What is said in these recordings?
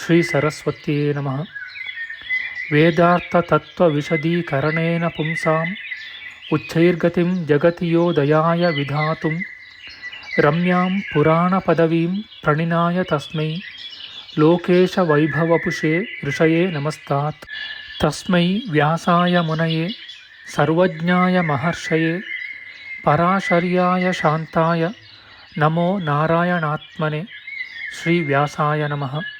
ಶ್ರೀ ಸರಸ್ವತಿಯೇ ನಮಃ ವೇದಾರ್ಥತತ್ವವಿಶದೀಕರಣೇನ ಪುಂಸಾಂ ಉಚ್ಚೈರ್ಗತಿಂ ಜಗತಿಯೋದಯಾಯ ವಿಧಾತುಂ ರಮ್ಯಾಂ ಪುರಾಣಪದವೀಂ ಪ್ರಣಿನಾಯ ತಸ್ಮೈ ಲೋಕೇಶವೈಭವಪುಷೇ ಋಷಯೇ ನಮಸ್ತಾತ್ ತಸ್ಮೈ ವ್ಯಾಸಾಯ ಮುನಯೇ ಸರ್ವಜ್ಞಾಯ ಮಹರ್ಷಯೇ ಪರಾಶರ್ಯಾಯ ಶಾಂತಾಯ ನಮೋ ನಾರಾಯಣಾತ್ಮನೆ ಶ್ರೀವ್ಯಾಸಾಯ ನಮಃ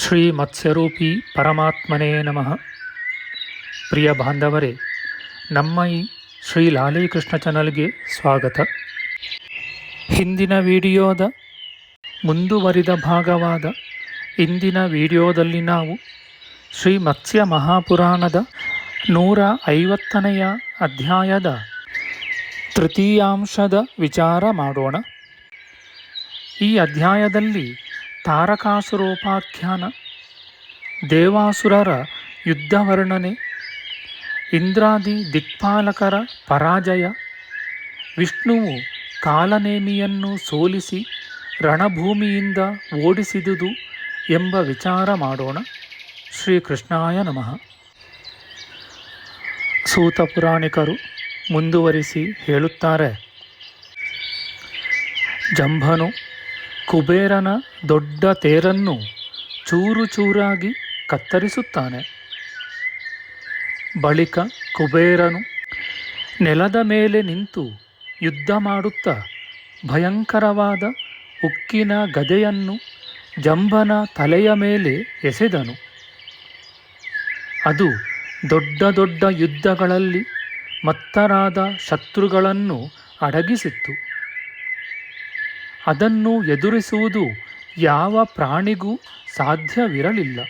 ಶ್ರೀ ಮತ್ಸ್ಯರೂಪಿ ಪರಮಾತ್ಮನೇ ನಮಃ. ಪ್ರಿಯ ಬಾಂಧವರೇ, ನಮ್ಮ ಈ ಶ್ರೀ ಲಾಲೀಕೃಷ್ಣ ಚಾನಲ್ಗೆ ಸ್ವಾಗತ. ಹಿಂದಿನ ವಿಡಿಯೋದ ಮುಂದುವರಿದ ಭಾಗವಾದ ಇಂದಿನ ವಿಡಿಯೋದಲ್ಲಿ ನಾವು ಶ್ರೀ ಮತ್ಸ್ಯ ಮಹಾಪುರಾಣದ ನೂರ ಐವತ್ತನೆಯ ಅಧ್ಯಾಯದ ತೃತೀಯಾಂಶದ ವಿಚಾರ ಮಾಡೋಣ. ಈ ಅಧ್ಯಾಯದಲ್ಲಿ ತಾರಕಾಸುರೋಪಾಖ್ಯಾನ. ದೇವಾಸುರರ ಯುದ್ಧ ವರ್ಣನೆ ಇಂದ್ರಾದಿ ದಿಕ್ಪಾಲಕರ ಪರಾಜಯ. ವಿಷ್ಣುವು ಕಾಲನೇಮಿಯನ್ನು ಸೋಲಿಸಿ ರಣಭೂಮಿಯಿಂದ ಓಡಿಸಿದುದು ಎಂಬ ವಿಚಾರ ಮಾಡೋಣ. ಶ್ರೀಕೃಷ್ಣಾಯ ನಮಃ. ಸೂತ ಪುರಾಣಿಕರು ಮುಂದುವರಿಸಿ ಹೇಳುತ್ತಾರೆ. ಜಂಭನು ಕುಬೇರನ ದೊಡ್ಡ ತೇರನ್ನು ಚೂರು ಚೂರಾಗಿ ಕತ್ತರಿಸುತ್ತಾನೆ. ಬಳಿಕ ಕುಬೇರನು ನೆಲದ ಮೇಲೆ ನಿಂತು ಯುದ್ಧ ಮಾಡುತ್ತಾ ಭಯಂಕರವಾದ ಉಕ್ಕಿನ ಗದೆಯನ್ನು ಜಂಬನ ತಲೆಯ ಮೇಲೆ ಎಸೆದನು. ಅದು ದೊಡ್ಡ ದೊಡ್ಡ ಯುದ್ಧಗಳಲ್ಲಿ ಮತ್ತರಾದ ಶತ್ರುಗಳನ್ನು ಅಡಗಿಸಿತ್ತು. ಅದನ್ನು ಎದುರಿಸುವುದು ಯಾವ ಪ್ರಾಣಿಗೂ ಸಾಧ್ಯವಿರಲಿಲ್ಲ.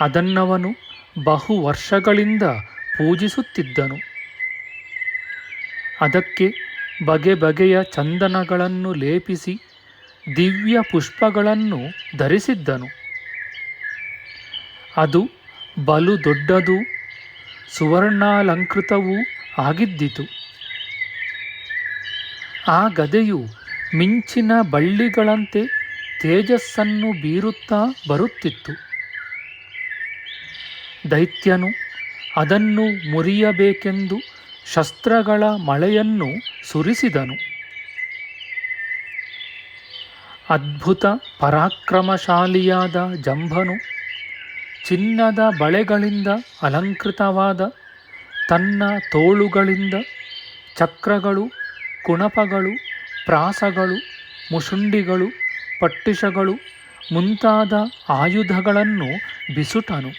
ಅದನ್ನವನು ಬಹು ವರ್ಷಗಳಿಂದ ಪೂಜಿಸುತ್ತಿದ್ದನು. ಅದಕ್ಕೆ ಬಗೆ ಬಗೆಯ ಚಂದನಗಳನ್ನು ಲೇಪಿಸಿ ದಿವ್ಯ ಪುಷ್ಪಗಳನ್ನು ಧರಿಸಿದ್ದನು. ಅದು ಬಲು ದೊಡ್ಡದು ಸುವರ್ಣಾಲಂಕೃತವೂ ಆಗಿದ್ದಿತು. ಆ ಗದೆಯು ಮಿಂಚಿನ ಬಳ್ಳಿಗಳಂತೆ ತೇಜಸ್ಸನ್ನು ಬೀರುತ್ತಾ ಬರುತ್ತಿತ್ತು. ದೈತ್ಯನು ಅದನ್ನು ಮುರಿಯಬೇಕೆಂದು ಶಸ್ತ್ರಗಳ ಮಳೆಯನ್ನು ಸುರಿಸಿದನು. ಅದ್ಭುತ ಪರಾಕ್ರಮಶಾಲಿಯಾದ ಜಂಭನು ಚಿನ್ನದ ಬಳೆಗಳಿಂದ ಅಲಂಕೃತವಾದ ತನ್ನ ತೋಳುಗಳಿಂದ ಚಕ್ರಗಳು ಕುಣಪಗಳು ಪ್ರಾಸಗಳು, ಮುಸುಂಡಿಗಳು, ಪಟ್ಟಿಷಗಳು ಮುಂತಾದ ಆಯುಧಗಳನ್ನು ಬಿಸುಟನು.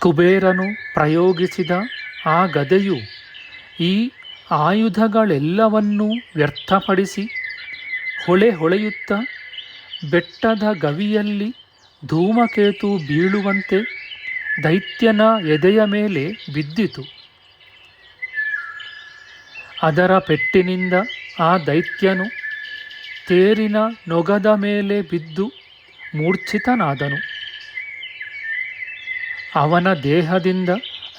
ಕುಬೇರನು ಪ್ರಯೋಗಿಸಿದ ಆ ಗದೆಯು ಈ ಆಯುಧಗಳೆಲ್ಲವನ್ನೂ ವ್ಯರ್ಥಪಡಿಸಿ ಹೊಳೆ ಹೊಳೆಯುತ್ತ ಬೆಟ್ಟದ ಗವಿಯಲ್ಲಿ ಧೂಮಕೇತು ಬೀಳುವಂತೆ ದೈತ್ಯನ ಎದೆಯ ಮೇಲೆ ಬಿದ್ದಿತು. ಅದರ ಪೆಟ್ಟಿನಿಂದ ಆ ದೈತ್ಯನು ತೇರಿನ ನೊಗದ ಮೇಲೆ ಬಿದ್ದು ಮೂರ್ಛಿತನಾದನು. ಅವನ ದೇಹದಿಂದ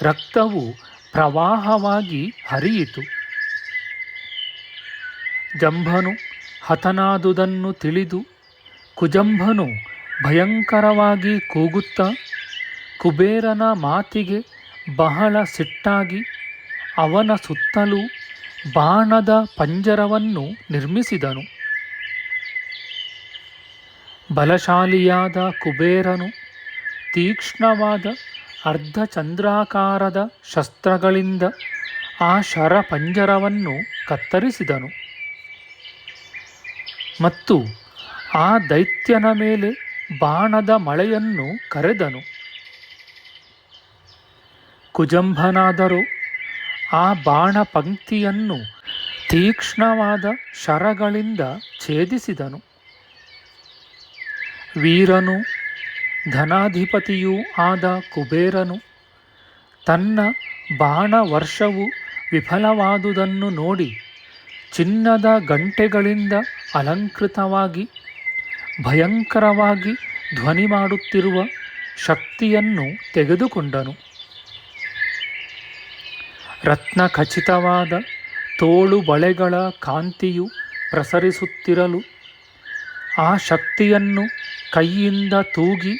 ರಕ್ತವು ಪ್ರವಾಹವಾಗಿ ಹರಿಯಿತು. ಜಂಭನು ಹತನಾದುದನ್ನು ತಿಳಿದು ಕುಜಂಭನು ಭಯಂಕರವಾಗಿ ಕೂಗುತ್ತಾ ಕುಬೇರನ ಮಾತಿಗೆ ಬಹಳ ಸಿಟ್ಟಾಗಿ ಅವನ ಸುತ್ತಲೂ ಬಾಣದ ಪಂಜರವನ್ನು ನಿರ್ಮಿಸಿದನು. ಬಲಶಾಲಿಯಾದ ಕುಬೇರನು, ತೀಕ್ಷ್ಣವಾದ ಅರ್ಧಚಂದ್ರಾಕಾರದ ಶಸ್ತ್ರಗಳಿಂದ ಆ ಶರಪಂಜರವನ್ನು ಕತ್ತರಿಸಿದನು. ಮತ್ತು ಆ ದೈತ್ಯನ ಮೇಲೆ ಬಾಣದ ಮಳೆಯನ್ನು ಕರೆದನು. ಕುಜಂಭನಾದರೂ ಆ ಬಾಣ ಪಂಕ್ತಿಯನ್ನು ತೀಕ್ಷ್ಣವಾದ ಶರಗಳಿಂದ ಛೇದಿಸಿದನು. ವೀರನು ಧನಾಧಿಪತಿಯೂ ಆದ ಕುಬೇರನು ತನ್ನ ಬಾಣ ವರ್ಷವು ವಿಫಲವಾದುದನ್ನು ನೋಡಿ ಚಿನ್ನದ ಗಂಟೆಗಳಿಂದ ಅಲಂಕೃತವಾಗಿ, ಭಯಂಕರವಾಗಿ ಧ್ವನಿ ಮಾಡುತ್ತಿರುವ ಶಕ್ತಿಯನ್ನು ತೆಗೆದುಕೊಂಡನು. ರತ್ನ ಖಚಿತವಾದ ತೋಳು ಬಳೆಗಳ ಕಾಂತಿಯು ಪ್ರಸರಿಸುತ್ತಿರಲು, ಆ ಶಕ್ತಿಯನ್ನು ಕೈಯಿಂದ ತೂಗಿ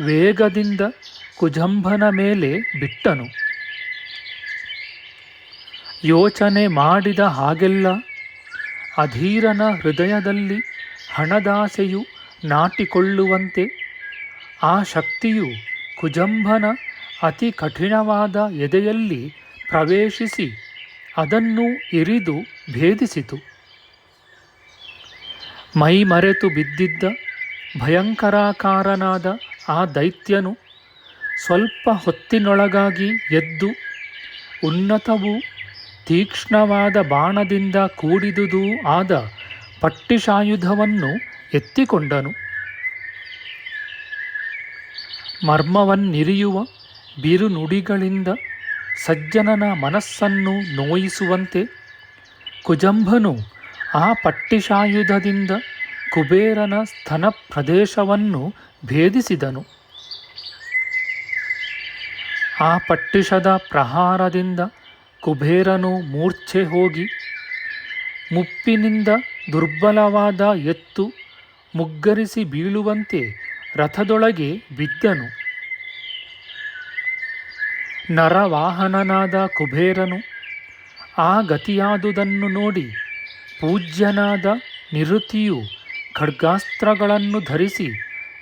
ವೇಗದಿಂದ ಕುಜಂಭನ ಮೇಲೆ ಬಿಟ್ಟನು. ಯೋಚನೆ ಮಾಡಿದ ಹಾಗೆಲ್ಲ ಅಧೀರನ ಹೃದಯದಲ್ಲಿ ಹಣದಾಸೆಯು ನಾಟಿಕೊಳ್ಳುವಂತೆ ಆ ಶಕ್ತಿಯು ಕುಜಂಭನ ಅತಿ ಕಠಿಣವಾದ ಎದೆಯಲ್ಲಿ ಪ್ರವೇಶಿಸಿ ಅದನ್ನು ಇರಿದು ಭೇದಿಸಿತು. ಮೈ ಮರೆತು ಬಿದ್ದಿದ್ದ ಭಯಂಕರಾಕಾರನಾದ ಆ ದೈತ್ಯನು ಸ್ವಲ್ಪ ಹೊತ್ತಿನೊಳಗಾಗಿ ಎದ್ದು ಉನ್ನತವೂ ತೀಕ್ಷ್ಣವಾದ ಬಾಣದಿಂದ ಕೂಡಿದುದೂ ಆದ ಪಟ್ಟಿಶಾಯುಧವನ್ನು ಎತ್ತಿಕೊಂಡನು. ಮರ್ಮವನ್ನಿರಿಯುವ ಬಿರುನುಡಿಗಳಿಂದ ಸಜ್ಜನನ ಮನಸ್ಸನ್ನು ನೋಯಿಸುವಂತೆ ಕುಜಂಭನು ಆ ಪಟ್ಟಿಶಾಯುಧದಿಂದ ಕುಬೇರನ ಸ್ತನ ಪ್ರದೇಶವನ್ನು ಭೇದಿಸಿದನು. ಆ ಪಟ್ಟಿಷದ ಪ್ರಹಾರದಿಂದ ಕುಬೇರನು ಮೂರ್ಛೆ ಹೋಗಿ ಮುಪ್ಪಿನಿಂದ ದುರ್ಬಲವಾದ ಎತ್ತು ಮುಗ್ಗರಿಸಿ ಬೀಳುವಂತೆ ರಥದೊಳಗೆ ಬಿದ್ದನು. ನರವಾಹನನಾದ ಕುಬೇರನು ಆ ಗತಿಯಾದುದನ್ನು ನೋಡಿ ಪೂಜ್ಯನಾದ ನಿರುತಿಯು ಖಡ್ಗಾಸ್ತ್ರಗಳನ್ನು ಧರಿಸಿ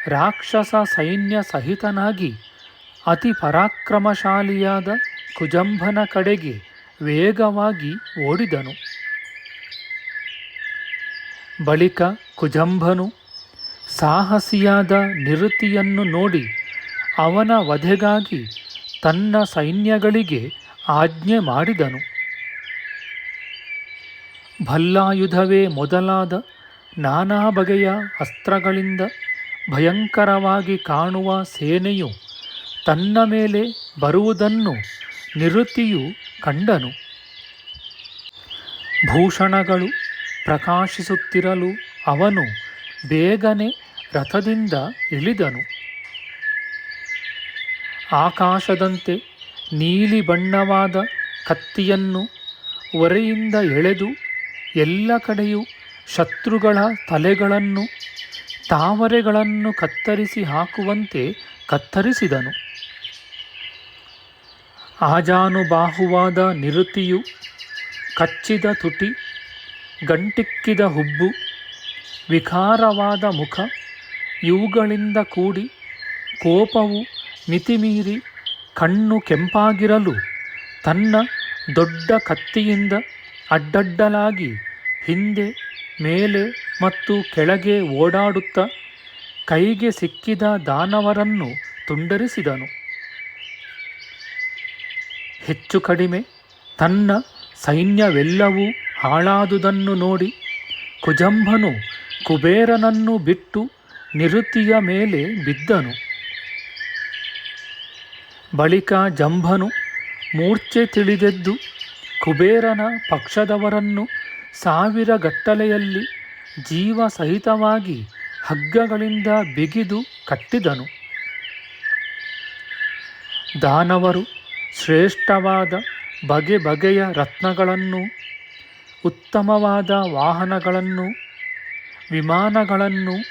ರಾಕ್ಷಸ ಸೈನ್ಯ ಸಹಿತನಾಗಿ ಅತಿ ಪರಾಕ್ರಮಶಾಲಿಯಾದ ಕುಜಂಭನ ಕಡೆಗೆ ವೇಗವಾಗಿ ಓಡಿದನು. ಬಳಿಕ ಕುಜಂಭನು ಸಾಹಸಿಯಾದ ನಿರುತಿಯನ್ನು ನೋಡಿ ಅವನ ವಧೆಗಾಗಿ ತನ್ನ ಸೈನ್ಯಗಳಿಗೆ ಆಜ್ಞೆ ಮಾಡಿದನು. ಭಲ್ಲಾಯುಧವೇ ಮೊದಲಾದ ನಾನಾ ಬಗೆಯ ಅಸ್ತ್ರಗಳಿಂದ ಭಯಂಕರವಾಗಿ ಕಾಣುವ ಸೇನೆಯು ತನ್ನ ಮೇಲೆ ಬರುವುದನ್ನು ನಿರುತಿಯು ಕಂಡನು. ಭೂಷಣಗಳು ಪ್ರಕಾಶಿಸುತ್ತಿರಲು ಅವನು ಬೇಗನೆ ರಥದಿಂದ ಇಳಿದನು. ಆಕಾಶದಂತೆ ನೀಲಿ ಬಣ್ಣವಾದ ಕತ್ತಿಯನ್ನು ಒರೆಯಿಂದ ಎಳೆದು ಎಲ್ಲ ಕಡೆಯೂ ಶತ್ರುಗಳ ತಲೆಗಳನ್ನು, ತಾವರೆಗಳನ್ನು ಕತ್ತರಿಸಿ ಹಾಕುವಂತೆ ಕತ್ತರಿಸಿದನು. ಆಜಾನುಬಾಹುವಾದ ನಿರುತಿಯು ಕಚ್ಚಿದ ತುಟಿ, ಗಂಟಿಕ್ಕಿದ ಹುಬ್ಬು, ವಿಕಾರವಾದ ಮುಖ, ಇವುಗಳಿಂದ ಕೂಡಿ ಕೋಪವು ಮಿತಿಮೀರಿ ಕಣ್ಣು ಕೆಂಪಾಗಿರಲು ತನ್ನ ದೊಡ್ಡ ಕತ್ತಿಯಿಂದ ಅಡ್ಡಡ್ಡಲಾಗಿ ಹಿಂದೆ, ಮೇಲೆ ಮತ್ತು ಕೆಳಗೆ ಓಡಾಡುತ್ತ ಕೈಗೆ ಸಿಕ್ಕಿದ ದಾನವರನ್ನು ತುಂಡರಿಸಿದನು. ಹೆಚ್ಚು ಕಡಿಮೆ ತನ್ನ ಸೈನ್ಯವೆಲ್ಲವೂ ಹಾಳಾದುದನ್ನು ನೋಡಿ ಕುಜಂಭನು ಕುಬೇರನನ್ನು ಬಿಟ್ಟು ನಿರುತಿಯ ಮೇಲೆ ಬಿದ್ದನು. ಬಳಿಕ ಜಂಭನು ಮೂರ್ಛೆ ತಿಳಿದೆದ್ದು ಕುಬೇರನ ಪಕ್ಷದವರನ್ನು ಸಾವಿರ ಗಟ್ಟಲೆಯಲ್ಲಿ ಜೀವ ಸಹಿತವಾಗಿ ಹಗ್ಗಗಳಿಂದ ಬಿಗಿದು ಕಟ್ಟಿದನು. ದಾನವರು ಶ್ರೇಷ್ಠವಾದ ಬಗೆ ಬಗೆಯ ರತ್ನಗಳನ್ನು, ಉತ್ತಮವಾದ ವಾಹನಗಳನ್ನು, ವಿಮಾನಗಳನ್ನು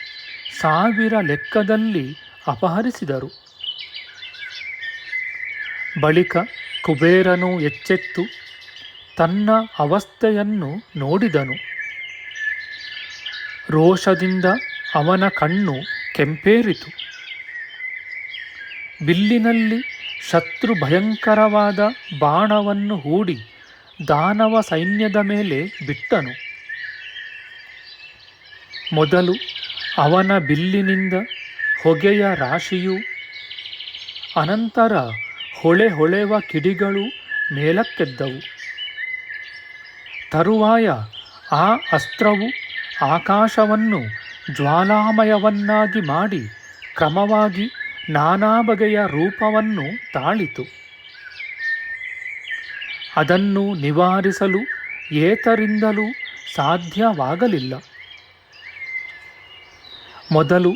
ಸಾವಿರ ಲೆಕ್ಕದಲ್ಲಿ ಅಪಹರಿಸಿದರು. ಬಳಿಕ ಕುಬೇರನು ಎಚ್ಚೆತ್ತು ತನ್ನ ಅವಸ್ಥೆಯನ್ನು ನೋಡಿದನು. ರೋಷದಿಂದ ಅವನ ಕಣ್ಣು ಕೆಂಪೇರಿತು. ಬಿಲ್ಲಿನಲ್ಲಿ ಶತ್ರು ಭಯಂಕರವಾದ ಬಾಣವನ್ನು ಹೂಡಿ ದಾನವ ಸೈನ್ಯದ ಮೇಲೆ ಬಿಟ್ಟನು. ಮೊದಲು ಅವನ ಬಿಲ್ಲಿನಿಂದ ಹೊಗೆಯ ರಾಶಿಯು ಅನಂತರ ಹೊಳೆ ಹೊಳೆವ ಕಿಡಿಗಳು ಮೇಲಕ್ಕೆದ್ದವು ತರುವಾಯ ಆ ಅಸ್ತ್ರವು ಆಕಾಶವನ್ನು ಜ್ವಾಲಾಮಯವನ್ನಾಗಿ ಮಾಡಿ ಕ್ರಮವಾಗಿ ನಾನಾ ಬಗೆಯ ರೂಪವನ್ನು ತಾಳಿತು. ಅದನ್ನು ನಿವಾರಿಸಲು ಏತರಿಂದಲೂ ಸಾಧ್ಯವಾಗಲಿಲ್ಲ. ಮೊದಲು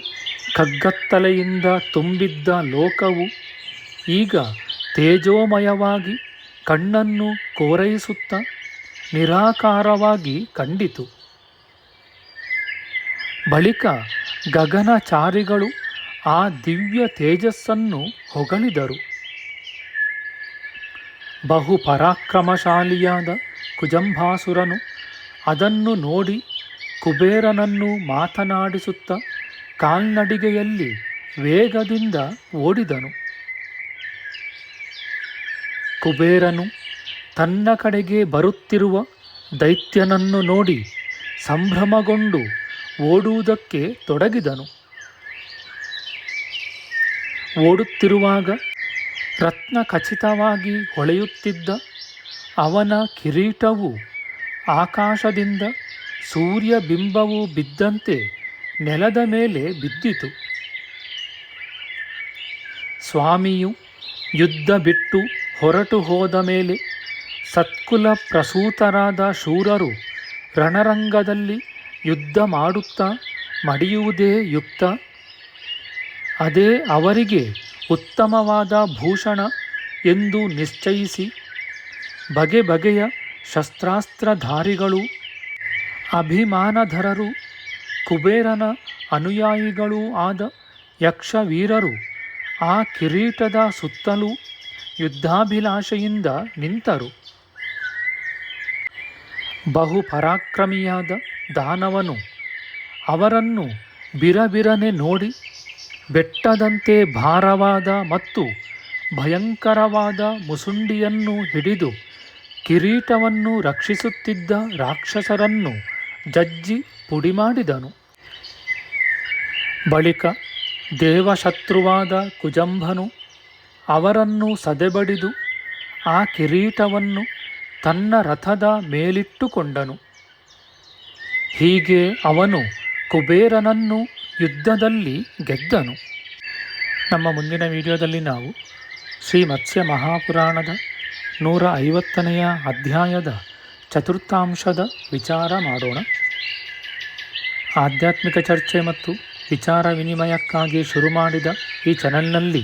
ಕಗ್ಗತ್ತಲೆಯಿಂದ ತುಂಬಿದ್ದ ಲೋಕವು ಈಗ ತೇಜೋಮಯವಾಗಿ ಕಣ್ಣನ್ನು ಕೋರೈಸುತ್ತ ನಿರಾಕಾರವಾಗಿ ಕಂಡಿತು. ಬಳಿಕ ಗಗನಚಾರಿಗಳು ಆ ದಿವ್ಯ ತೇಜಸ್ಸನ್ನು ಹೊಗಳಿದರು. ಬಹು ಪರಾಕ್ರಮಶಾಲಿಯಾದ ಕುಜಂಭಾಸುರನು ಅದನ್ನು ನೋಡಿ ಕುಬೇರನನ್ನು ಮಾತನಾಡಿಸುತ್ತ ಕಾಲ್ನಡಿಗೆಯಲ್ಲಿ ವೇಗದಿಂದ ಓಡಿದನು. ಕುಬೇರನು ತನ್ನ ಕಡೆಗೆ ಬರುತ್ತಿರುವ ದೈತ್ಯನನ್ನು ನೋಡಿ ಸಂಭ್ರಮಗೊಂಡು ಓಡುವುದಕ್ಕೆ ತೊಡಗಿದನು. ಓಡುತ್ತಿರುವಾಗ ರತ್ನ ಖಚಿತವಾಗಿ ಹೊಳೆಯುತ್ತಿದ್ದ ಅವನ ಕಿರೀಟವು ಆಕಾಶದಿಂದ ಸೂರ್ಯ ಬಿಂಬವು ಬಿದ್ದಂತೆ ನೆಲದ ಮೇಲೆ ಬಿದ್ದಿತು. ಸ್ವಾಮಿಯು ಯುದ್ಧ ಬಿಟ್ಟು ಹೊರಟು ಹೋದ ಮೇಲೆ ಸತ್ಕುಲ ಪ್ರಸೂತರಾದ ಶೂರರು ರಣರಂಗದಲ್ಲಿ ಯುದ್ಧ ಮಾಡುತ್ತಾ ಮಡಿಯುವುದೇ ಯುಕ್ತ. ಅದೇ ಅವರಿಗೆ ಉತ್ತಮವಾದ ಭೂಷಣ ಎಂದು ನಿಶ್ಚಯಿಸಿ ಬಗೆ ಬಗೆಯ ಶಸ್ತ್ರಾಸ್ತ್ರಧಾರಿಗಳು, ಅಭಿಮಾನಧರರು, ಕುಬೇರನ ಅನುಯಾಯಿಗಳೂ ಆದ ಯಕ್ಷವೀರರು ಆ ಕಿರೀಟದ ಸುತ್ತಲೂ ಯುದ್ಧಾಭಿಲಾಷೆಯಿಂದ ನಿಂತರು. ಬಹು ಪರಾಕ್ರಮಿಯಾದ ದಾನವನು ಅವರನ್ನು ಬಿರಬಿರನೆ ನೋಡಿ ಬೆಟ್ಟದಂತೆ ಭಾರವಾದ ಮತ್ತು ಭಯಂಕರವಾದ ಮುಸುಂಡಿಯನ್ನು ಹಿಡಿದು ಕಿರೀಟವನ್ನು ರಕ್ಷಿಸುತ್ತಿದ್ದ ರಾಕ್ಷಸರನ್ನು ಜಜ್ಜಿ ಪುಡಿಮಾಡಿದನು. ಬಳಿಕ ದೇವಶತ್ರುವಾದ ಕುಜಂಭನು ಅವರನ್ನು ಸದೆಬಡಿದು ಆ ಕಿರೀಟವನ್ನು ತನ್ನ ರಥದ ಮೇಲಿಟ್ಟುಕೊಂಡನು. ಹೀಗೆ ಅವನು ಕುಬೇರನನ್ನು ಯುದ್ಧದಲ್ಲಿ ಗೆದ್ದನು. ನಮ್ಮ ಮುಂದಿನ ವಿಡಿಯೋದಲ್ಲಿ ನಾವು ಶ್ರೀ ಮತ್ಸ್ಯ ಮಹಾಪುರಾಣದ ನೂರ ಐವತ್ತನೆಯ ಅಧ್ಯಾಯದ ಚತುರ್ಥಾಂಶದ ವಿಚಾರ ಮಾಡೋಣ. ಆಧ್ಯಾತ್ಮಿಕ ಚರ್ಚೆ ಮತ್ತು ವಿಚಾರ ವಿನಿಮಯಕ್ಕಾಗಿ ಶುರು ಮಾಡಿದ ಈ ಚಾನಲ್ನಲ್ಲಿ